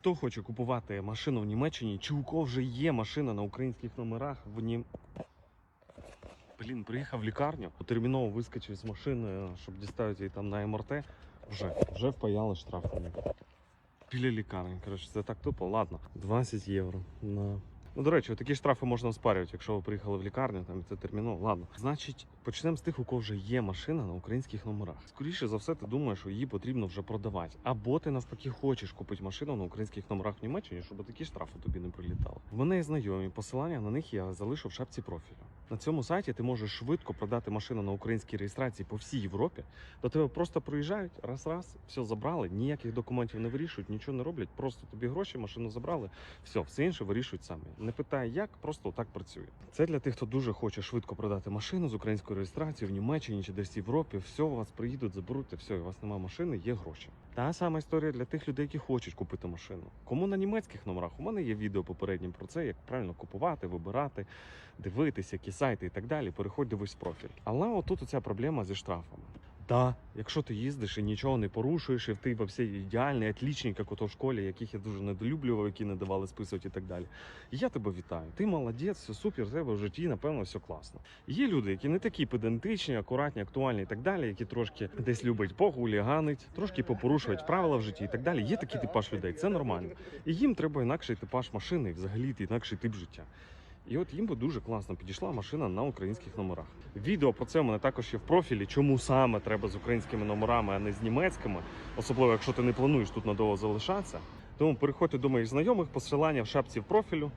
Хто хоче купувати машину в Німеччині, чи у кого вже є машина на українських номерах в Нім... Блін, приїхав в лікарню, терміново вискочив з машини, щоб діставити її там на МРТ. Вже, вже впаяли штраф. Біля лікарні. Коротше, це так тупо. Ладно. 20 євро. На... Ну, до речі, такі штрафи можна оспарювати, якщо ви приїхали в лікарню, там це терміново. Ладно. Значить, почнемо з тих, у кого вже є машина на українських номерах. Скоріше за все, ти думаєш, що її потрібно вже продавати. Або ти навпаки хочеш купити машину на українських номерах в Німеччині, щоб такі штрафи тобі не прилітали. В мене є знайомі, посилання на них я залишу в шапці профілю. На цьому сайті ти можеш швидко продати машину на українській реєстрації по всій Європі. До тебе просто приїжджають, раз-раз, все забрали, ніяких документів не вирішують, нічого не роблять. Просто тобі гроші, машину забрали. Все, все інше вирішують самі. Не питай, як, просто так працює. Це для тих, хто дуже хоче швидко продати машину з українською реєстрацією в Німеччині чи десь в Європі. Все, у вас приїдуть, заберуть, все, у вас немає машини, є гроші. Та сама історія для тих людей, які хочуть купити машину. Кому на німецьких номерах? У мене є відео попереднє про це, як правильно купувати, вибирати, дивитися, які сайти і так далі. Переходь дивись профіль. Але отут оця проблема зі штрафами. Да, якщо ти їздиш і нічого не порушуєш, і ти всі ідеальний, отлічник, як ото в школі, яких я дуже недолюблював, які не давали списувати і так далі. Я тебе вітаю. Ти молодець, все супер, в тебе в житті, напевно, все класно. Є люди, які не такі педантичні, акуратні, актуальні і так далі, які трошки десь люблять погуліганить, трошки попорушують правила в житті і так далі. Є такий типаж людей, це нормально. І їм треба інакший типаж машини, і взагалі інакший тип життя. І от їм би дуже класно підійшла машина на українських номерах. Відео про це в мене також є в профілі, чому саме треба з українськими номерами, а не з німецькими, особливо якщо ти не плануєш тут надовго залишатися. Тому переходьте до моїх знайомих, посилання в шапці в профілю.